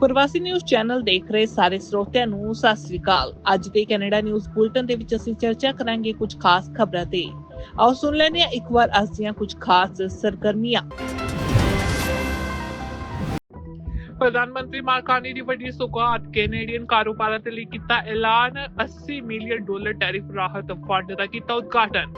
ਪ੍ਰਵਾਸੀ news channel ਦੇਖ ਰਹੇ ਸਾਰੇ ਸਰੋਤਿਆਂ ਨੂੰ ਸਤਿ ਸ੍ਰੀ ਅਕਾਲ। ਅੱਜ ਦੇ ਕੈਨੇਡਾ ਨਿਊਜ਼ ਬੁਲਟਨ ਦੇ ਵਿੱਚ ਅਸੀਂ ਚਰਚਾ ਕਰਾਂਗੇ ਕੁਝ ਖਾਸ ਖਬਰਾਂ ਤੇ। ਆਓ ਸੁਣ ਲੈਂਦੇ ਹਾਂ ਇੱਕ ਵਾਰ ਅੱਜ ਦੀਆਂ ਕੁਝ ਖਾਸ ਸਰਗਰਮੀਆਂ। ਪ੍ਰਧਾਨ ਮੰਤਰੀ ਮਾਰਕਾਨੀ ਦੀ ਵੱਡੀ ਸੁਗਾਤ ਕੈਨੇਡੀਅਨ ਕਾਰੋਬਾਰਾਂ ਦੇ ਲਈ ਕੀਤਾ ਐਲਾਨ। 80 ਮਿਲੀਅਨ ਡਾਲਰ ਟੈਰਿਫ ਰਾਹਤ ਫੰਡ ਦਾ ਕੀਤਾ ਉਦਘਾਟਨ।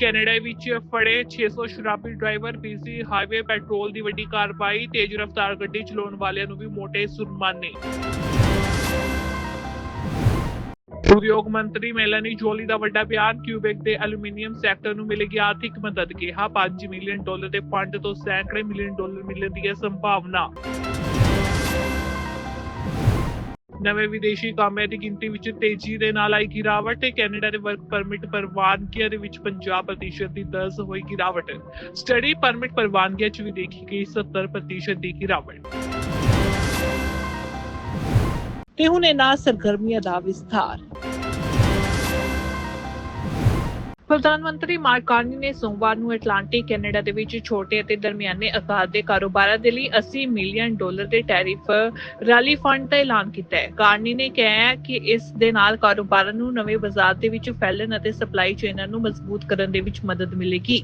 ਕੈਨੇਡਾ ਵਿੱਚ ਫੜੇ 600 ਸ਼ਰਾਬੀ ਡਰਾਈਵਰ ਬੀਜ਼ੀ ਹਾਈਵੇ, ਪੈਟਰੋਲ ਦੀ ਵੱਡੀ ਕਾਰਵਾਈ, ਤੇਜ਼ ਰਫ਼ਤਾਰ ਗੱਡੀ ਚਲਾਉਣ ਵਾਲਿਆਂ ਨੂੰ ਵੀ ਮੋਟੇ ਸੁਰਮਾਨੇ ਉਦਯੋਗ ਮੰਤਰੀ ਮੈਲਾਨੀ ਜੋਲੀ ਦਾ ਵੱਡਾ ਬਿਆਨ, ਕਿਊਬੈਕ ਦੇ ਐਲੂਮੀਨੀਅਮ ਸੈਕਟਰ ਨੂੰ ਮਿਲੇਗੀ ਆਰਥਿਕ ਮਦਦ, ਕਿਹਾ 5 ਮਿਲੀਅਨ ਡਾਲਰ ਦੇ ਫੰਡ ਤੋਂ ਸੈਂਕੜੇ ਮਿਲੀਅਨ ਡਾਲਰ ਮਿਲਣ ਦੀ ਹੈ ਸੰਭਾਵਨਾ। ਨਵੇਂ ਵਿਦੇਸ਼ੀ ਕਾਮਿਆਂ ਦੀ ਗਿਣਤੀ ਵਿੱਚ ਤੇਜ਼ੀ ਦੇ ਨਾਲ ਆਈ ਗਿਰਾਵਟ ਤੇ ਕੈਨੇਡਾ ਦੇ ਵਰਕ ਪਰਮਿਟ ਪ੍ਰਵਾਨਗੀਆਂ ਦੇ ਵਿੱਚ 50% ਦੀ ਦਰਜ ਹੋਈ ਗਿਰਾਵਟ। ਸਟੱਡੀ ਪਰਮਿਟ ਪ੍ਰਵਾਨਗੀਆਂ 'ਚ ਵੀ ਦੇਖੀ ਗਈ 70% ਦੀ ਗਿਰਾਵਟ। ਤੇ ਹੁਣ ਇਹਨਾਂ ਸਰਗਰਮੀਆਂ ਦਾ ਵਿਸਥਾਰ। ਪ੍ਰਧਾਨ ਮੰਤਰੀ ਮਾਰਕ ਕਾਰਨੀ ਨੇ ਸੋਮਵਾਰ ਨੂੰ ਐਟਲਾਂਟਿਕ ਕੈਨੇਡਾ ਦੇ ਵਿੱਚ ਛੋਟੇ ਅਤੇ ਦਰਮਿਆਨੇ ਆਕਾਰ ਦੇ ਕਾਰੋਬਾਰਾਂ ਦੇ ਲਈ 80 ਮਿਲੀਅਨ ਡਾਲਰ ਦੇ ਟੈਰਿਫ ਰਾਲੀ ਫੰਡ ਦਾ ਐਲਾਨ ਕੀਤਾ ਹੈ। ਕਾਰਨੀ ਨੇ ਕਿਹਾ ਕਿ ਇਸ ਦੇ ਨਾਲ ਕਾਰੋਬਾਰਾਂ ਨੂੰ ਨਵੇਂ ਬਾਜ਼ਾਰ ਦੇ ਵਿੱਚ ਫੈਲਣ ਅਤੇ ਸਪਲਾਈ ਚੇਨਾਂ ਨੂੰ ਮਜ਼ਬੂਤ ਕਰਨ ਦੇ ਵਿੱਚ ਮਦਦ ਮਿਲੇਗੀ।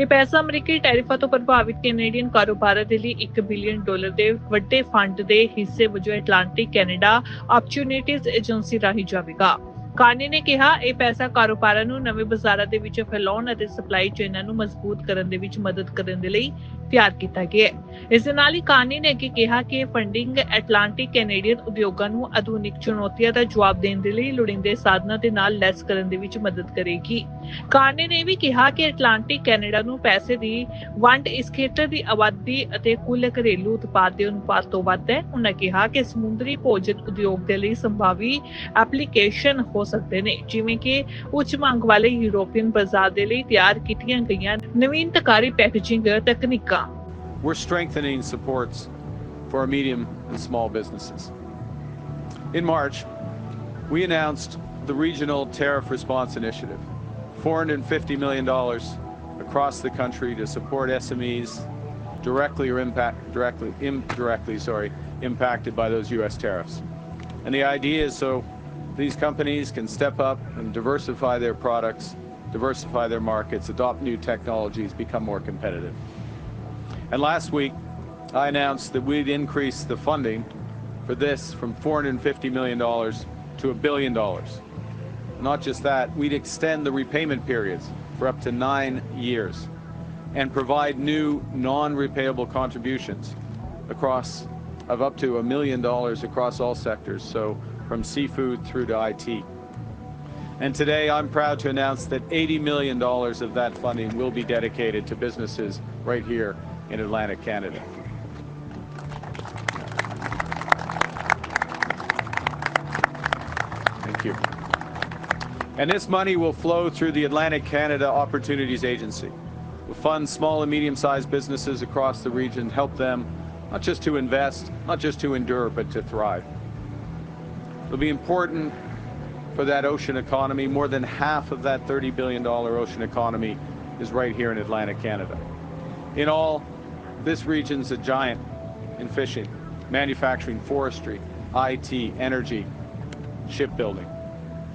ਇਹ ਪੈਸਾ ਅਮਰੀਕੀ ਟੈਰਿਫਾਂ ਤੋਂ ਪ੍ਰਭਾਵਿਤ ਕੈਨੇਡੀਅਨ ਕਾਰੋਬਾਰਾਂ ਦੇ ਲਈ 1 ਬਿਲੀਅਨ ਡਾਲਰ ਦੇ ਵੱਡੇ ਫੰਡ ਦੇ ਹਿੱਸੇ ਵਜੋਂ ਐਟਲਾਂਟਿਕ ਕੈਨੇਡਾ ਆਪਚੂਨਿਟੀਜ਼ ਏਜੰਸੀ ਰਾਹੀਂ ਜਾਵੇਗਾ। ਕਾਰਨੀ ਨੇ ਕਿਹਾ, ਇਹ ਪੈਸਾ ਕਾਰੋਬਾਰਾਂ ਨੂੰ ਨਵੇਂ ਬਾਜ਼ਾਰਾਂ ਦੇ ਵਿੱਚ ਫੈਲਾਉਣ ਅਤੇ ਸਪਲਾਈ ਚੇਨਾਂ ਨੂੰ ਮਜ਼ਬੂਤ ਕਰਨ ਦੇ ਵਿੱਚ ਮਦਦ ਕਰਨ ਦੇ ਲਈ ਤਿਆਰ ਕੀਤਾ ਗਿਆ ਹੈ। ਇਸ ਦੇ ਨਾਲ ਹੀ ਕਾਰਨੀ ਨੇ ਅੱਗੇ ਕਿਹਾ ਕਿ ਇਹ ਫੰਡਿੰਗ ਐਟਲਾਂਟਿਕ ਕੈਨੇਡੀਅਨ ਉਦਯੋਗਾਂ ਨੂੰ ਆਧੁਨਿਕ ਚੁਣੌਤੀਆਂ ਦਾ ਜਵਾਬ ਦੇਣ ਦੇ ਲਈ ਲੋੜੀਂਦੇ ਸਾਧਨਾਂ ਦੇ ਨਾਲ ਲੈਸ ਕਰਨ ਦੇ ਵਿੱਚ ਮਦਦ ਕਰੇਗੀ। ਕਾਰਨੀ ਨੇ ਵੀ ਕਿਹਾ ਕਿ ਐਟਲਾਂਟਿਕ ਕੈਨੇਡਾ ਨੂੰ ਪੈਸੇ ਦੀ ਵੰਡ ਇਸ ਖੇਤਰ ਦੀ ਆਬਾਦੀ ਅਤੇ ਕੁੱਲ ਘਰੇਲੂ ਉਤਪਾਦ ਦੇ ਅਨੁਪਾਤ ਤੋਂ ਵੱਧ ਹੈ। ਉਹਨਾਂ ਕਿਹਾ ਕਿ ਸਮੁੰਦਰੀ ਭੋਜਨ ਉਦਯੋਗ ਦੇ ਲਈ ਸੰਭਾਵੀ ਐਪਲੀਕੇਸ਼ਨ ਹੋ ਸਕਦੇ ਨੇ ਜਿਵੇਂ ਕਿ ਉੱਚ ਮੰਗ ਵਾਲੇ ਯੂਰੋਪੀਅਨ ਬਾਜ਼ਾਰ ਦੇ ਲਈ ਤਿਆਰ ਕੀਤੀਆਂ ਗਈਆਂ ਨਵੀਨਤਾਕਾਰੀ ਪੈਕੇਜਿੰਗ ਤਕਨੀਕਾਂ We're strengthening supports for our medium and small businesses. In March, we announced the Regional Tariff Response Initiative, $450 million across the country to support SMEs directly or impact directly indirectly sorry impacted by those US tariffs. And the idea is so these companies can step up and diversify their products, diversify their markets, adopt new technologies, become more competitive. And last week, I announced that we'd increase the funding for this from $450 million to a billion dollars. Not just that, we'd extend the repayment periods for up to nine years and provide new non-repayable contributions across of up to a million dollars across all sectors, so from seafood through to IT. And today I'm proud to announce that $80 million of that funding will be dedicated to businesses right here in Atlantic Canada. Thank you. And this money will flow through the Atlantic Canada Opportunities Agency. We'll fund small and medium-sized businesses across the region, help them not just to invest, not just to endure, but to thrive. It'll be important for that ocean economy. More than half of that $30 billion ocean economy is right here in Atlantic Canada. In all, this region's a giant in fishing, manufacturing, forestry, IT, energy, shipbuilding.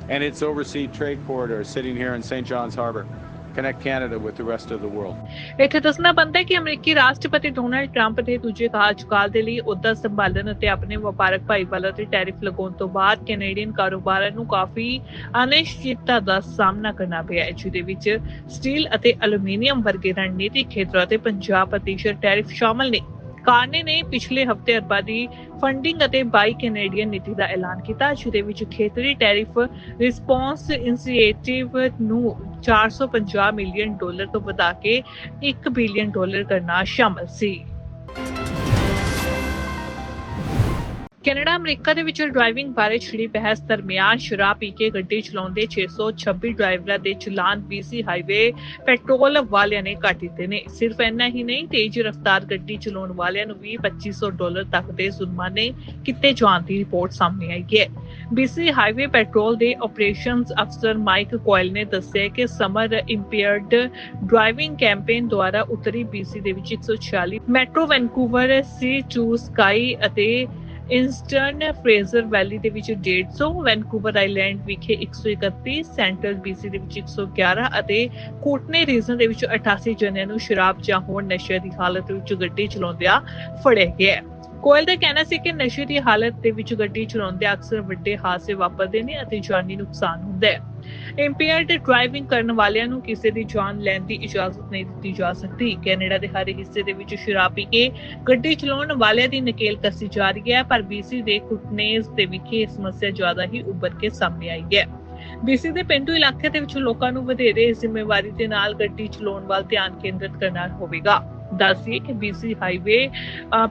And its overseas trade corridor sitting here in St. John's Harbor connect Canada with the rest of the world. ਇੱਥੇ ਦੱਸਣਾ ਬਣਦਾ ਕਿ ਅਮਰੀਕੀ ਰਾਸ਼ਟਰਪਤੀ Donald Trump ਦੇ ਦੂਜੇ ਕਾਰਜਕਾਲ ਦੇ ਲਈ ਅਹੁਦਾ ਸੰਭਾਲਣ ਅਤੇ ਆਪਣੇ ਵਪਾਰਕ ਭਾਈਵਾਲਾ ਤੇ ਟੈਰਿਫ ਲਗਾਉਣ ਤੋਂ ਬਾਅਦ ਕੈਨੇਡੀਅਨ ਕਾਰੋਬਾਰਾਂ ਨੂੰ ਕਾਫੀ ਅਨਿਸ਼ਚਿਤਤਾ ਦਾ ਸਾਹਮਣਾ ਕਰਨਾ ਪਿਆ ਹੈ, ਜਿਹਦੇ ਵਿੱਚ ਸਟੀਲ ਅਤੇ ਐਲੂਮੀਨੀਅਮ ਵਰਗੇ ਰਣਨੀਤਿਕ ਖੇਤਰਾਂ ਤੇ 50% ਟੈਰਿਫ ਸ਼ਾਮਲ ਨੇ ਕਾਰਨੇ ਨੇ ਪਿਛਲੇ ਹਫ਼ਤੇ ਅਰਬਾਂ ਦੀ ਫੰਡਿੰਗ ਅਤੇ ਬਾਈ ਕੈਨੇਡੀਅਨ ਨੀਤੀ ਦਾ ਐਲਾਨ ਕੀਤਾ, ਜਿਹਦੇ ਵਿੱਚ ਖੇਤਰੀ ਟੈਰਿਫ ਰਿਸਪੌਂਸ ਇਨੀਸ਼ੀਏਟਿਵ ਨੂੰ 450 ਮਿਲੀਅਨ ਡਾਲਰ ਤੋਂ ਵਧਾ ਕੇ 1 ਬਿਲੀਅਨ ਡਾਲਰ ਕਰਨਾ ਸ਼ਾਮਲ ਸੀ। ਕੈਨੇਡਾ, ਅਮਰੀਕਾ ਦੇ ਵਿੱਚ ਡਰਾਈਵਿੰਗ ਬਾਰੇ ਛਿੜੀ ਬਹਿਸ ਦਰਮਿਆਨ ਸ਼ਰਾਬ ਪੀ ਕੇ ਗੱਡੀ ਚਲਾਉਂਦੇ 626 ਡਰਾਈਵਰਾਂ ਦੇ ਚਲਾਨ BC ਹਾਈਵੇ ਪੈਟਰੋਲ ਵਾਲਿਆਂ ਨੇ ਕੱਟ ਦਿੱਤੇ ਨੇ। ਸਿਰਫ ਇੰਨਾ ਹੀ ਨਹੀਂ, ਤੇਜ਼ ਰਫ਼ਤਾਰ ਗੱਡੀ ਚਲਾਉਣ ਵਾਲਿਆਂ ਨੂੰ ਵੀ 2500 ਡਾਲਰ ਤੱਕ ਦੇ ਜੁਰਮਾਨੇ ਕੀਤੇ ਜਾਣ ਦੀ ਰਿਪੋਰਟ ਸਾਹਮਣੇ ਆਈ ਹੈ। BC ਹਾਈਵੇ ਪੈਟਰੋਲ ਦੇ ਆਪਰੇਸ਼ਨਸ ਅਫਸਰ ਮਾਈਕ ਕੋਇਲ ਨੇ ਦੱਸਿਆ ਕਿ ਸਮਰ ਇੰਪੀਅਰਡ ਡਰਾਈਵਿੰਗ ਕੈਂਪੇਨ ਦੁਆਰਾ ਉੱਤਰੀ BC ਦੇ ਵਿੱਚ 146 ਮੈਟਰੋ ਵੈਨਕੂਵਰ, ਸੀ ਸਕਾਈ ਅਤੇ ਇਨਸਟਰਨ ਫਰੇਜ਼ਰ ਵੈਲੀ ਦੇ ਵਿੱਚ 150 ਵੈਨਕੂਵਰ ਆਈਲੈਂਡ ਵਿਖੇ 131 ਸੈਂਟਰਲ BC ਦੇ ਵਿੱਚ 111 ਅਤੇ ਕੋਟਨੇ ਰੀਜਨ ਦੇ ਵਿੱਚ 88 ਜਣਿਆਂ ਨੂੰ ਸ਼ਰਾਬ ਜਾਂ ਹੋਰ ਨਸ਼ੇ ਦੀ ਹਾਲਤ ਵਿੱਚ ਗੱਡੀ ਚਲਾਉਂਦਿਆਂ ਫੜਿਆ ਗਿਆ ਕੋਇਲ ਦਾ ਕਹਿਣਾ ਸੀ ਕਿ ਨਸ਼ੇ ਦੀ ਹਾਲਤ ਦੇ ਵਿੱਚ ਗੱਡੀ ਚਲਾਉਂਦੇ ਅਕਸਰ ਵੱਡੇ ਹਾਦਸੇ ਵਾਪਰਦੇ ਨੇ ਅਤੇ ਜਾਨੀ ਨੁਕਸਾਨ ਹੁੰਦਾ ਹੈ। ਇੰਪੀਅਰਡ ਡਰਾਈਵਿੰਗ ਕਰਨ ਵਾਲਿਆਂ ਨੂੰ ਕਿਸੇ ਦੀ ਜਾਨ ਲੈਣ ਦੀ ਇਜਾਜ਼ਤ ਨਹੀਂ ਦਿੱਤੀ ਜਾ ਸਕਦੀ। ਕੈਨੇਡਾ ਦੇ ਹਰ ਹਿੱਸੇ ਦੇ ਵਿੱਚ ਸ਼ਰਾਬ ਪੀ ਕੇ ਗੱਡੀ ਚਲਾਉਣ ਵਾਲਿਆਂ ਦੀ ਨਕੇਲ ਕੱਸੀ ਜਾ ਰਹੀ ਹੈ, ਪਰ ਬੀਸੀ ਦੇ ਕੁਟਨੇਸ ਦੇ ਵਿਖੇ ਇਹ ਸਮੱਸਿਆ ਜ਼ਿਆਦਾ ਹੀ ਉੱਭਰ ਕੇ ਸਾਹਮਣੇ ਆਈ ਹੈ। ਬੀਸੀ ਦੇ ਪਿੰਡੂ ਇਲਾਕੇ ਦੇ ਵਿੱਚ ਲੋਕਾਂ ਨੂੰ ਵਧੇਰੇ ਜ਼ਿੰਮੇਵਾਰੀ ਦੇ ਨਾਲ ਗੱਡੀ ਚਲਾਉਣ ਵੱਲ ਧਿਆਨ ਕੇਂਦਰਿਤ ਕਰਨਾ ਹੋਵੇਗਾ। ਦੱਸੀਏ ਕਿ BC ਹਾਈਵੇ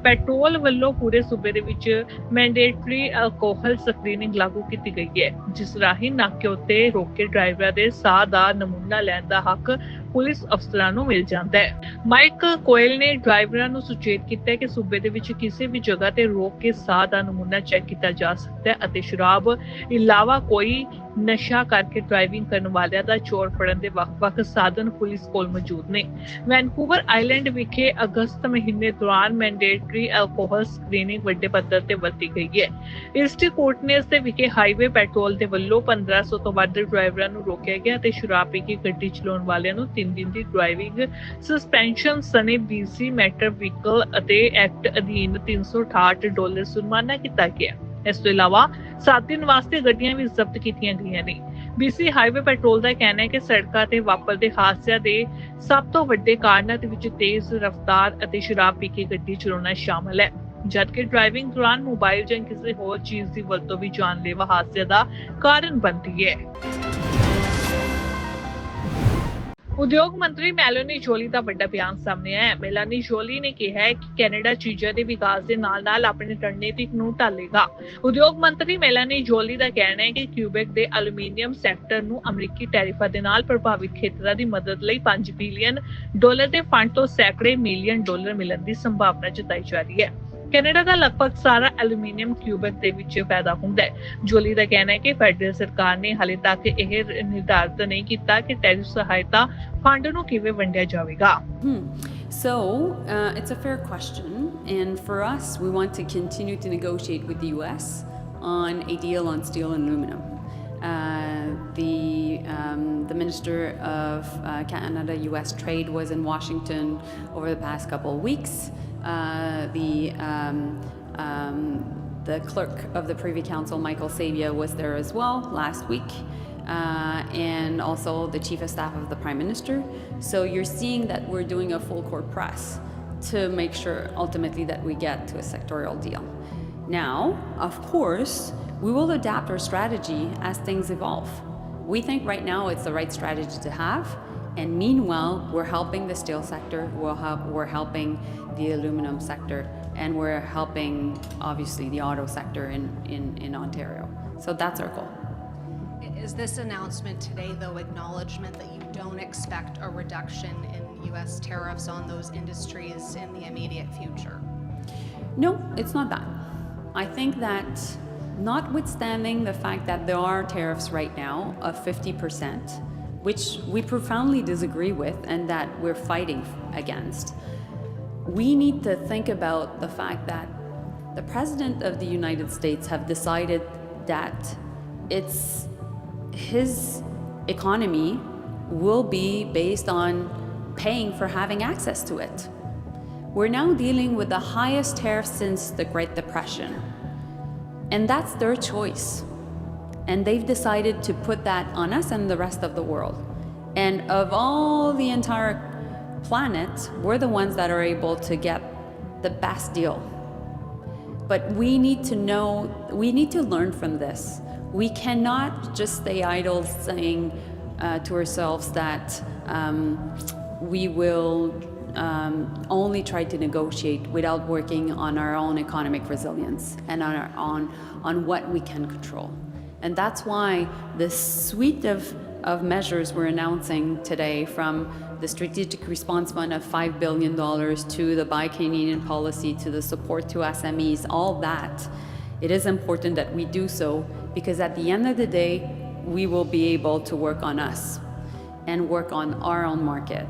ਪੈਟਰੋਲ ਵੱਲੋਂ ਪੂਰੇ ਸੂਬੇ ਦੇ ਵਿੱਚ ਮੈਂਡੇਟਰੀ ਅਲਕੋਹਲ ਸਕਰੀਨਿੰਗ ਲਾਗੂ ਕੀਤੀ ਗਈ ਹੈ, ਜਿਸ ਰਾਹੀਂ ਨਾਕੇ ਉੱਤੇ ਰੋਕੇ ਡਰਾਈਵਰਾਂ ਦੇ ਸਾਹ ਦਾ ਨਮੂਨਾ ਲੈਣ ਦਾ ਹੱਕ ਪੁਲਿਸ ਅਫਸਰਾਂ ਨੂੰ ਮਿਲ ਜਾਂਦਾ ਹੈ। ਮਾਈਕ ਕੋਇਲ ਨੇ ਡਰਾਈਵਰਾਂ ਨੂੰ ਸੁਚੇਤ ਕੀਤਾ ਕਿ ਸੂਬੇ ਦੇ ਵਿੱਚ ਕਿਸੇ ਵੀ ਜਗ੍ਹਾ ਤੇ ਰੋਕ ਕੇ ਸਾਹ ਦਾ ਨਮੂਨਾ ਚੈੱਕ ਕੀਤਾ ਜਾ ਸਕਦਾ ਹੈ ਅਤੇ ਸ਼ਰਾਬ ਇਲਾਵਾ ਕੋਈ ਨਸ਼ਾ ਕਰਕੇ ਡਰਾਈਵਿੰਗ ਕਰਨ ਵਾਲਿਆਂ ਦਾ ਚੋਰ ਫੜਨ ਦੇ ਵੱਖ-ਵੱਖ ਸਾਧਨ ਪੁਲਿਸ ਕੋਲ ਮੌਜੂਦ ਨੇ। ਵੈਨਕੂਵਰ ਆਈਲੈਂਡ ਵਿਖੇ ਅਗਸਤ ਮਹੀਨੇ ਦੌਰਾਨ ਮੈਂਡੇਟਰੀ ਅਲਕੋਹਲ ਸਕਰੀਨਿੰਗ ਵੱਡੇ ਪੱਧਰ ਤੇ ਵਰਤੀ ਗਈ ਹੈ। ਇਸਟੀ ਕੋਰਟਨੇਸ ਦੇ ਵਿਖੇ ਹਾਈਵੇ ਪੈਟਰੋਲ ਦੇ ਵੱਲੋਂ 1500 ਤੋਂ ਵੱਧ ਡਰਾਈਵਰਾਂ ਨੂੰ ਰੋਕਿਆ ਗਿਆ ਤੇ ਸ਼ਰਾਬ ਪੀ ਕੇ ਗੱਡੀ ਚਲਾਉਣ ਵਾਲਿਆਂ ਨੂੰ 3 ਦਿਨ ਦੀ ਡਰਾਈਵਿੰਗ ਸਸਪੈਂਸ਼ਨ ਸਣੇ BC ਮੈਟਰ ਵਹੀਕਲ ਅਤੇ ਐਕਟ ਅਧੀਨ 368 ਡਾਲਰ ਜੁਰਮਾਨਾ ਕੀਤਾ ਗਿਆ। ਇਸ ਤੋਂ ਇਲਾਵਾ 7 ਦਿਨ ਵਾਸਤੇ ਗੱਡੀਆਂ ਵੀ ਜ਼ਬਤ ਕੀਤੀਆਂ ਗਈਆਂ ਨੇ। BC ਹਾਈਵੇ ਪੈਟਰੋਲ ਦਾ ਕਹਿਣਾ ਹੈ ਕਿ ਸੜਕਾਂ ਤੇ ਵਾਪਰਦੇ ਹਾਦਸਿਆਂ ਦੇ ਸਭ ਤੋਂ ਵੱਡੇ ਕਾਰਨਾਂ ਦੇ ਵਿੱਚ ਤੇਜ਼ ਰਫ਼ਤਾਰ ਅਤੇ ਸ਼ਰਾਬ ਪੀ ਕੇ ਗੱਡੀ ਚਲਾਉਣਾ ਸ਼ਾਮਲ ਹੈ। ਜਦਕਿ ਡਰਾਈਵਿੰਗ ਦੌਰਾਨ ਮੋਬਾਈਲ ਜਾਂ ਕਿਸੇ ਹੋਰ ਚੀਜ਼ ਦੀ ਵਰਤੋਂ ਵੀ ਜਾਨਲੇਵਾ ਹਾਦਸੇ ਦਾ ਕਾਰਨ ਬਣਦੀ ਹੈ। ਉਦਯੋਗ ਮੰਤਰੀ ਮੈਲੋਨੀ ਜੋਲੀ ਦਾ ਵੱਡਾ ਬਿਆਨ ਸਾਹਮਣੇ ਆਇਆ ਹੈ। ਮੈਲਾਨੀ ਜੋਲੀ ਨੇ ਕਿਹਾ ਹੈ ਕਿ ਕੈਨੇਡਾ ਚੀਜ਼ਾਂ ਦੇ ਵਿਕਾਸ ਦੇ ਨਾਲ-ਨਾਲ ਆਪਣੇ ਰਣਨੀਤਿਕ ਨੂੰ ਢਾਲੇਗਾ। ਉਦਯੋਗ ਮੰਤਰੀ ਮੈਲਾਨੀ ਜੋਲੀ ਦਾ ਕਹਿਣਾ ਹੈ ਕਿ ਕਿਊਬੈਕ ਦੇ ਐਲੂਮੀਨੀਅਮ ਸੈਕਟਰ ਨੂੰ ਅਮਰੀਕੀ ਟੈਰਿਫਾਂ ਦੇ ਨਾਲ ਪ੍ਰਭਾਵਿਤ ਖੇਤਰਾਂ ਦੀ ਮਦਦ ਲਈ 5 ਬਿਲੀਅਨ ਡਾਲਰ ਦੇ ਫੰਡ ਤੋਂ ਸੈਂਕੜੇ ਮਿਲੀਅਨ ਡਾਲਰ ਮਿਲਣ ਦੀ ਸੰਭਾਵਨਾ ਜਤਾਈ ਜਾ ਰਹੀ ਹੈ। ਕੈਨੇਡਾ ਦਾ ਲਗਭਗ ਸਾਰਾ ਐਲੂਮੀਨੀਅਮ ਕਿਊਬੈਕ ਦੇ ਵਿੱਚ ਪੈਦਾ ਹੁੰਦਾ ਹੈ ਜੋਲੀ ਦਾ ਕਹਿਣਾ ਹੈ ਕਿ ਫੈਡਰਲ ਸਰਕਾਰ ਨੇ ਹਾਲੇ ਤੱਕ ਇਹ ਨਿਰਧਾਰਤ ਨਹੀਂ ਕੀਤਾ ਕਿ ਟੈਰਿਫ ਸਹਾਇਤਾ ਫੰਡ ਨੂੰ ਕਿਵੇਂ ਵੰਡਿਆ ਜਾਵੇਗਾ Hmm. So uh, it's a fair question, and for us, we want to continue to negotiate with the U.S. on a deal on steel and aluminum. Uh, the um, the Minister of uh, Canada-U.S. Trade was in Washington over the past couple of weeks. Uh, the um, um, the clerk of the Privy Council, Michael Sabia, was there as well last week uh, and also the chief of staff of the prime minister. So you're seeing that we're doing a full court press to make sure ultimately that we get to a sectorial deal. Now, of course, we will adapt our strategy as things evolve. We think right now it's the right strategy to have. And meanwhile, we're helping the steel sector, we're, help, we're helping the aluminum sector, and we're helping, obviously, the auto sector in, in, in Ontario. So that's our goal. Is this announcement today, though, acknowledgement that you don't expect a reduction in U.S. tariffs on those industries in the immediate future? No, it's not that. I think that notwithstanding the fact that there are tariffs right now of 50%, which we profoundly disagree with and that we're fighting against, we need to think about the fact that the President of the United States have decided that it's his economy will be based on paying for having access to it. We're now dealing with the highest tariffs since the Great Depression. And that's their choice. And they've decided to put that on us and the rest of the world. And of all the entire planet, we're the ones that are able to get the best deal. But we need to know, we need to learn from this. We cannot just stay idle saying uh, to ourselves that um, we will um, only try to negotiate without working on our own economic resilience and on, our, on, on what we can control. And that's why the suite of, of measures we're announcing today, from the Strategic Response Fund of $5 billion to the Buy Canadian policy to the support to SMEs, all that, it is important that we do so because at the end of the day, we will be able to work on us and work on our own market.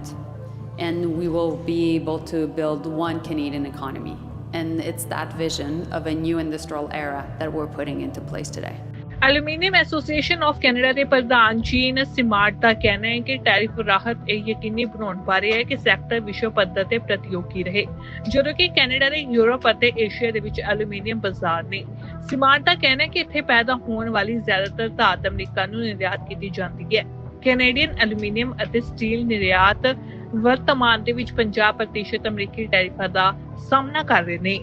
And we will be able to build one Canadian economy. And it's that vision of a new industrial era that we're putting into place today. Aluminium association of Canada ਦੇ ਪ੍ਰਧਾਨ jean ਸਿਮਾਰਟ ਦਾ ਕਹਿਣਾ ਹੈ ਕਿ tariff ਰਾਹਤ ਇਹ ਯਕੀਨੀ ਬਣਾਉਣ ਬਾਰੇ ਹੈ ਕਿ ਸੈਕਟਰ ਵਿਸ਼ਵ ਪੱਧਰ ਤੇ ਪ੍ਰਤੀਯੋਗੀ ਰਹੇ, ਜਦੋਂ ਕਿ ਕੈਨੇਡਾ ਦੇ ਯੂਰਪ ਅਤੇ ਏਸ਼ੀਆ ਦੇ ਵਿੱਚ ਐਲੂਮੀਨੀਅਮ ਬਾਜ਼ਾਰ ਨੇ। ਸਿਮਾਰਟ ਦਾ ਕਹਿਣਾ ਹੈ ਕਿ ਇੱਥੇ ਪੈਦਾ ਹੋਣ ਵਾਲੀ ਜ਼ਿਆਦਾਤਰ ਧਾਤ ਅਮਰੀਕਾ ਨੂੰ ਨਿਰਯਾਤ ਕੀਤੀ ਜਾਂਦੀ ਹੈ। ਕੈਨੇਡੀਅਨ ਐਲੂਮੀਨੀਅਮ ਅਤੇ ਸਟੀਲ ਨਿਰਯਾਤ ਵਰਤਮਾਨ ਦੇ ਵਿੱਚ 50% ਅਮਰੀਕੀ ਟੈਰਿਫਾਂ ਦਾ ਸਾਹਮਣਾ ਕਰ ਰਹੇ ਨੇ।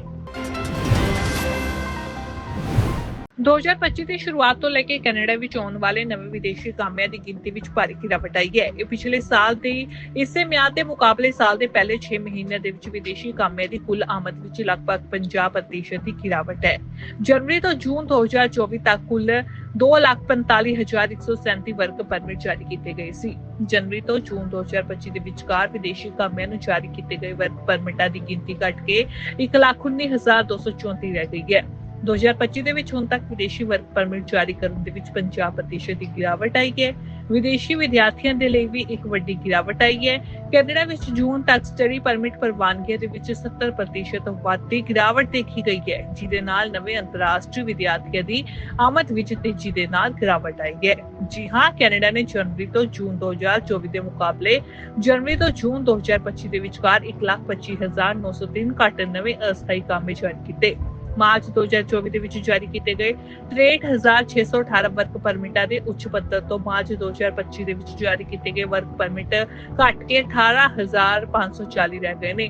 2025 ਦੀ ਸ਼ੁਰੂਆਤ ਤੋਂ ਲੈ ਕੇ ਕੈਨੇਡਾ ਵਿੱਚ ਆਉਣ ਵਾਲੇ ਨਵੇਂ ਵਿਦੇਸ਼ੀ ਕਾਮਿਆਂ ਦੀ ਗਿਣਤੀ ਵਿੱਚ ਭਾਰੀ ਗਿਰਾਵਟ ਆਈ ਹੈ। ਇਹ ਪਿਛਲੇ ਸਾਲ ਦੀ ਇਸੇ ਮਿਆਦ ਦੇ ਮੁਕਾਬਲੇ ਸਾਲ ਦੇ ਪਹਿਲੇ 6 ਮਹੀਨਿਆਂ ਦੇ ਵਿੱਚ ਵਿਦੇਸ਼ੀ ਕਾਮਿਆਂ ਦੀ ਕੁੱਲ ਆਮਦ ਵਿੱਚ ਲਗਭਗ 50% ਦੀ ਗਿਰਾਵਟ ਹੈ। ਜਨਵਰੀ ਤੋਂ ਜੂਨ 2024 ਤੱਕ ਕੁੱਲ 2,45,137 ਵਰਕ ਪਰਮਿਟ ਜਾਰੀ ਕੀਤੇ ਗਏ ਸੀ। ਜਨਵਰੀ ਤੋਂ ਜੂਨ 2025 ਦੇ ਵਿਚਕਾਰ ਵਿਦੇਸ਼ੀ ਕਾਮਿਆਂ ਨੂੰ ਜਾਰੀ ਕੀਤੇ ਗਏ ਵਰਕ ਪਰਮਿਟਾਂ ਦੀ ਗਿਣਤੀ ਘਟ ਕੇ 1,19,234 ਰਹਿ ਗਈ ਹੈ। 2025 ਦੇ ਵਿੱਚ ਹੁਣ ਤੱਕ ਵਿਦੇਸ਼ੀ ਵਰਕ ਪਰਮਿਟ ਜਾਰੀ ਕਰਨ ਦੇ ਵਿੱਚ 50% ਦੀ ਗਿਰਾਵਟ ਆਈ ਹੈ। ਵਿਦੇਸ਼ੀ ਵਿਦਿਆਰਥੀਆਂ ਦੇ ਲਈ ਵੀ ਇੱਕ ਵੱਡੀ ਗਿਰਾਵਟ ਆਈ ਹੈ। ਕੈਨੇਡਾ ਵਿੱਚ ਜੂਨ ਤੱਕ ਸਟੱਡੀ ਪਰਮਿਟ ਪ੍ਰਵਾਨਗੀਆਂ ਦੇ ਵਿੱਚ 70% ਵਾਧੀ ਗਿਰਾਵਟ ਦੇਖੀ ਗਈ ਹੈ ਜਿਹਦੇ ਨਾਲ ਨਵੇਂ ਅੰਤਰਰਾਸ਼ਟਰੀ ਵਿਦਿਆਰਥੀਆਂ ਦੀ ਆਮਦ ਵਿੱਚ ਤੇਜ਼ੀ ਦੇ ਨਾਲ ਗਿਰਾਵਟ ਆਈ ਹੈ। ਜੀ ਹਾਂ ਕੈਨੇਡਾ ਨੇ ਜਨਵਰੀ ਤੋਂ ਜੂਨ 2024 ਦੇ ਮੁਕਾਬਲੇ ਜਨਵਰੀ ਤੋਂ ਜੂਨ 2025 ਦੇ ਵਿਚਕਾਰ 1,25,903 ਘੱਟ ਨਵੇਂ ਅਸਥਾਈ ਕਾਮੇ ਜਾਰੀ ਕੀਤੇ। ਮਾਰਚ 2024 ਦੇ ਵਿੱਚ ਜਾਰੀ ਕੀਤੇ ਗਏ 63618 ਵਰਕ ਪਰਮਿਟਾਂ ਦੇ ਉੱਚ ਪੱਧਰ ਤੋਂ ਮਾਰਚ 2025 ਦੇ ਵਿੱਚ ਜਾਰੀ ਕੀਤੇ ਗਏ ਵਰਕ ਪਰਮਿਟ ਘਟ ਕੇ 18540 ਰਹਿ ਗਏ ਨੇ।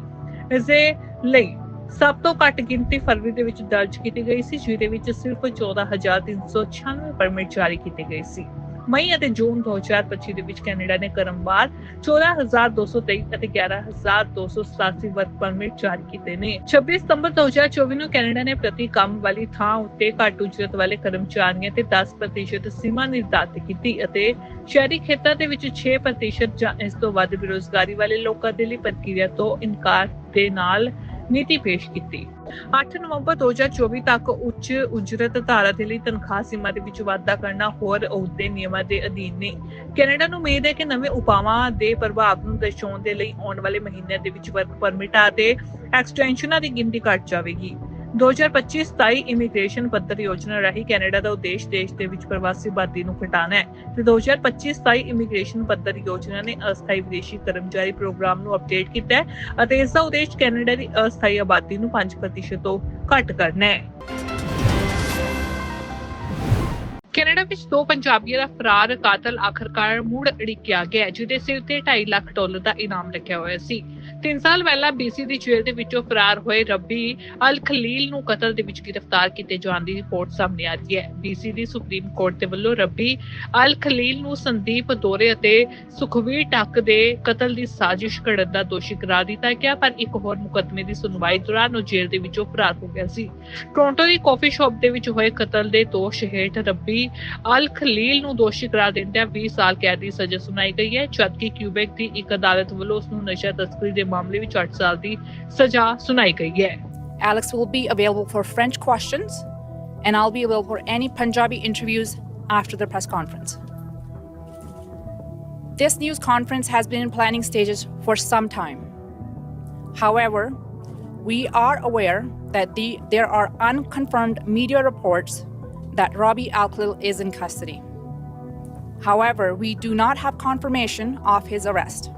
ਇਸ ਲਈ ਸਭ ਤੋਂ ਘੱਟ ਗਿਣਤੀ ਫਰਵਰੀ ਦੇ ਵਿੱਚ ਦਰਜ ਕੀਤੀ ਗਈ ਸੀ, ਜਿਹਦੇ ਵਿੱਚ ਸਿਰਫ 14396 ਪਰਮਿਟ ਜਾਰੀ ਕੀਤੇ ਗਏ ਸੀ। ਮਈ ਅਤੇ ਜੂਨ 2025 ਦੇ ਵਿੱਚ ਕੈਨੇਡਾ ਨੇ ਕਰਮਵਾਰ 14223 ਅਤੇ 11287 ਵਰਕ ਪਰਮਿਟ ਜਾਰੀ ਕੀਤੇ ਨੇ। 26 ਸਤੰਬਰ 2024 ਨੂੰ ਕੈਨੇਡਾ ਨੇ ਪ੍ਰਤੀ ਕੰਮ ਵਾਲੀ ਥਾਂ ਉੱਤੇ ਘੱਟ ਉਜਰਤ ਵਾਲੇ ਕਰਮਚਾਰੀਆਂ ਤੇ 10% ਸੀਮਾ ਨਿਰਧਾਰਿਤ ਕੀਤੀ ਅਤੇ ਸ਼ਹਿਰੀ ਖੇਤਰ ਦੇ ਵਿੱਚ 6% ਜਾਂ ਇਸ ਤੋਂ ਵੱਧ ਬੇਰੋਜ਼ਗਾਰੀ ਵਾਲੇ ਲੋਕਾਂ ਦੇ ਲਈ ਪ੍ਰਕਿਰਿਆ ਤੋਂ ਇਨਕਾਰ ਦੇ ਨਾਲ ਨੀਤੀ ਪੇਸ਼ ਕੀਤੀ। 8 ਨਵੰਬਰ 2024 ਤੱਕ ਉੱਚ ਉਜਰਤ ਧਾਰਾ ਦੇ ਲਈ ਤਨਖਾਹ ਸੀਮਾ ਦੇ ਵਿੱਚ ਵਾਧਾ ਕਰਨਾ ਹੋਰ ਅਹੁਦੇ ਨਿਯਮਾਂ ਦੇ ਅਧੀਨ ਨੇ। ਕੈਨੇਡਾ ਨੂੰ ਉਮੀਦ ਹੈ ਕਿ ਨਵੇਂ ਉਪਾਵਾਂ ਦੇ ਪ੍ਰਭਾਵ ਨੂੰ ਦਰਸਾਉਣ ਦੇ ਲਈ ਆਉਣ ਵਾਲੇ ਮਹੀਨਿਆਂ ਦੇ ਵਿੱਚ ਵਰਕ ਪਰਮਿਟਾਂ ਅਤੇ ਐਕਸਟੈਂਸ਼ਨਾਂ ਦੀ ਗਿਣਤੀ ਘਟ ਜਾਵੇਗੀ। 2025-27 ਇਮੀਗ੍ਰੇਸ਼ਨ ਪੱਧਰ ਯੋਜਨਾ ਰਾਹੀਂ ਕੈਨੇਡਾ ਦਾ ਉਦੇਸ਼ ਦੇਸ਼ ਦੇ ਵਿੱਚ ਪ੍ਰਵਾਸੀ ਆਬਾਦੀ ਨੂੰ ਘਟਾਉਣਾ ਹੈ ਤੇ 2025-27 ਇਮੀਗ੍ਰੇਸ਼ਨ ਪੱਧਰ ਯੋਜਨਾ ਨੇ ਅਸਥਾਈ ਵਿਦੇਸ਼ੀ ਕਰਮਚਾਰੀ ਪ੍ਰੋਗਰਾਮ ਨੂੰ ਅਪਡੇਟ ਕੀਤਾ ਹੈ ਅਤੇ ਇਸ ਦਾ ਉਦੇਸ਼ ਕੈਨੇਡਾ ਦੀ ਅਸਥਾਈ ਆਬਾਦੀ ਨੂੰ 5% ਤੋਂ ਘੱਟ ਕਰਨਾ ਹੈ। ਕੈਨੇਡਾ ਵਿੱਚ ਦੋ ਪੰਜਾਬੀਆਂ ਦਾ ਫਰਾਰ ਕਾਤਲ ਆਖਰਕਾਰ ਮੁੜ ਅੜਿੱਕਿਆ ਗਿਆ, ਜਿਹਦੇ ਸਿਰ ਤੇ 2.5 ਲੱਖ ਡਾਲਰ ਦਾ ਇਨਾਮ ਰੱਖਿਆ ਹੋਇਆ ਸੀ। 3 ਸਾਲ ਪਹਿਲਾਂ BC ਦੀ ਜੇਲ੍ਹ ਦੇ ਵਿੱਚੋਂ ਫਰਾਰ ਹੋਏ ਰੱਬੀ ਅਲ ਖਲੀਲ ਨੂੰ ਕਤਲ ਦੇ ਵਿੱਚ ਗ੍ਰਿਫਤਾਰ ਕੀਤੇ ਜਾਣ ਦੀ ਰਿਪੋਰਟ ਸਾਹਮਣੇ ਆ ਰਹੀ ਹੈ। BC ਦੀ ਸੁਪਰੀਮ ਕੋਰਟ ਦੇ ਵੱਲੋਂ ਰੱਬੀ ਅਲ ਖਲੀਲ ਨੂੰ ਸੰਦੀਪ ਦੋਰੇ ਅਤੇ ਸੁਖਵੀਰ ਟੱਕ ਦੇ ਕਤਲ ਦੀ ਸਾਜ਼ਿਸ਼ ਘੜਨ ਦਾ ਦੋਸ਼ੀ ਕਰਾਰ ਦਿੱਤਾ ਗਿਆ, ਪਰ ਇੱਕ ਹੋਰ ਮੁਕੱਦਮੇ ਦੀ ਸੁਣਵਾਈ ਦੌਰਾਨ ਉਹ ਜੇਲ੍ਹ ਦੇ ਵਿੱਚੋਂ ਫਰਾਰ ਹੋ ਗਿਆ ਸੀ। ਟੋਰਾਂਟੋ ਦੀ ਕਾਫੀ ਸ਼ਾਪ ਦੇ ਵਿੱਚ ਹੋਏ ਕਤਲ ਦੇ ਦੋਸ਼ ਹੇਠ ਰੱਬੀ ਅਲ ਖਲੀਲ ਨੂੰ ਦੋਸ਼ੀ ਕਰਾਰ ਦਿੰਦਿਆਂ 20 ਸਾਲ ਕੈਦ ਦੀ ਸਜ਼ਾ ਸੁਣਾਈ ਗਈ ਹੈ ਜਦਕਿ ਕਿਊਬੈਕ ਦੀ ਇੱਕ ਅਦਾਲਤ ਵੱਲੋਂ ਉਸ ਨੂੰ ਨਸ਼ਾ ਤਸਕਰੀ ਦੇ ਮਾਮਲੇ ਵਿੱਚ 8 ਸਾਲ ਦੀ ਸਜ਼ਾ ਸੁਣਾਈ ਗਈ ਹੈ Alex will be available for French questions, and I'll be available for any Punjabi interviews after the press conference. This news conference has been in planning stages for some time. However, we are aware that the, there are unconfirmed media reports that Robbie Alclil is in custody. However, we do not have confirmation of his arrest.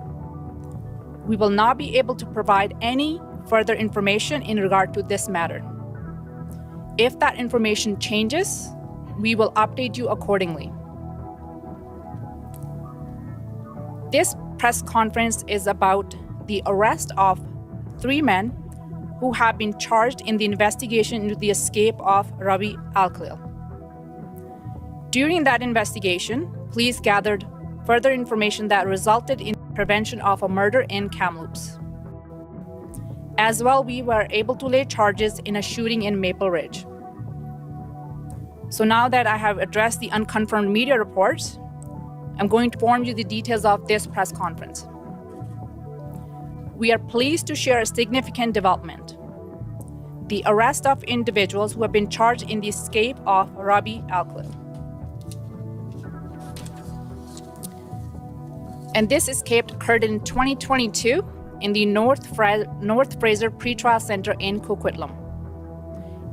We will not be able to provide any further information in regard to this matter. If that information changes, we will update you accordingly. This press conference is about the arrest of three men who have been charged in the investigation into the escape of Rabi Alkhalil. During that investigation, police gathered further information that resulted in the prevention of a murder in Kamloops. As well, we were able to lay charges in a shooting in Maple Ridge. So now that I have addressed the unconfirmed media reports, I'm going to inform you the details of this press conference. We are pleased to share a significant development. The arrest of individuals who have been charged in the escape of Robbie Alcliffe. And this escape occurred in 2022 in the North, Fra- North Fraser Pretrial Center in Coquitlam.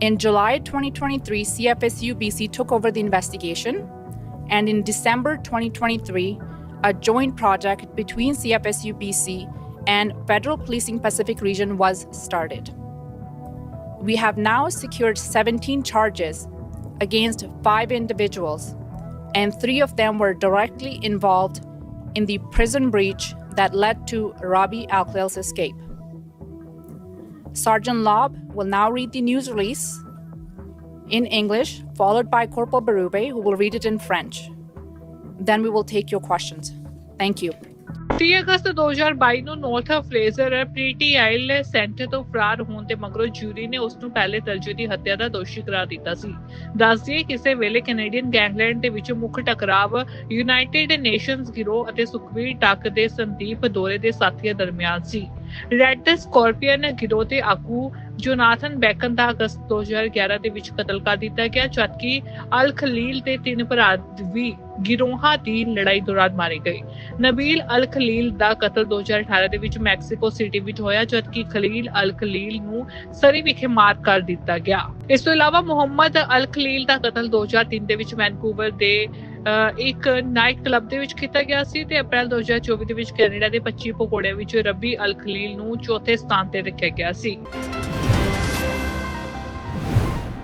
In July 2023, CFSU BC took over the investigation, and in December 2023, a joint project between CFSU BC and Federal Policing Pacific Region was started. We have now secured 17 charges against five individuals, and three of them were directly involved in the prison breach that led to Robbie Alclell's escape. Sergeant Lobb will now read the news release in English, followed by Corporal Berube, who will read it in French. Then we will take your questions. Thank you. 30 ਅਗਸਤ 2022 ਨੂੰ North Fraser pretrial centre ਤੋਂ ਫਰਾਰ ਹੋਣ ਦੇ ਮਗਰੋਂ ਜੂਰੀ ਨੇ ਉਸ ਨੂੰ ਪਹਿਲੇ ਦਰਜੇ ਦੀ ਹੱਤਿਆ ਦਾ ਦੋਸ਼ੀ ਕਰਾਰ ਦਿੱਤਾ ਸੀ। ਦੱਸ ਦਈਏ ਕਿਸੇ ਵੇਲੇ ਕੈਨੇਡੀਅਨ ਗੈਂਗਲੈਂਡ ਦੇ ਵਿੱਚ ਮੁੱਖ ਟਕਰਾਵ ਯੂਨਾਈਟਿਡ ਨੇਸ਼ਨਸ ਗਿਰੋਹ ਅਤੇ ਸੁਖਵੀਰ ਟੱਕ ਦੇ ਸੰਦੀਪ ਦੋਰੇ ਦੇ ਸਾਥੀਆਂ ਦਰਮਿਆਨ ਸੀ। ਰੈੱਡ ਸਕੋਰਪੀਅਨ ਗਿਰੋਹ ਦੇ ਆਗੂ ਜੋਨਾਥਨ ਬੈਕਨ ਦਾ ਅਗਸਤ 2011 ਦੇ ਵਿੱਚ ਕਤਲ ਕਰ ਦਿੱਤਾ ਗਿਆ, ਜਦਕਿ ਅਲ ਖਲੀਲ ਦੇ ਤਿੰਨ ਭਰਾ ਵੀ ਗਿਰੋਹਾਂ ਦੀ ਲੜਾਈ ਦੌਰਾਨ ਮਾਰੇ ਗਏ ਨਬੀਲ ਅਲ ਖਲੀਲ ਦਾ ਕਤਲ 2018 ਦੇ ਵਿੱਚ ਮੈਕਸੀਕੋ ਸਿਟੀ ਵਿੱਚ ਹੋਇਆ, ਜਦਕਿ ਖਲੀਲ ਅਲ ਖਲੀਲ ਨੂੰ ਸਰੀ ਵਿਖੇ ਮਾਰ ਕਰ ਦਿੱਤਾ ਗਿਆ। ਇਸ ਤੋਂ ਇਲਾਵਾ ਮੁਹੰਮਦ ਅਲ ਖਲੀਲ ਦਾ ਕਤਲ 2003 ਦੇ ਵਿੱਚ ਵੈਨਕੂਵਰ ਦੇ ਇੱਕ ਨਾਈਟ ਕਲੱਬ ਦੇ ਵਿੱਚ ਕੀਤਾ ਗਿਆ ਸੀ ਤੇ ਅਪ੍ਰੈਲ 2024 ਦੇ ਵਿੱਚ ਕੈਨੇਡਾ ਦੇ 25 ਪਕੌੜਿਆਂ ਵਿੱਚ ਰਬੀ ਅਲ ਖਲੀਲ ਨੂੰ ਚੌਥੇ ਸਥਾਨ ਤੇ ਰੱਖਿਆ ਗਿਆ ਸੀ।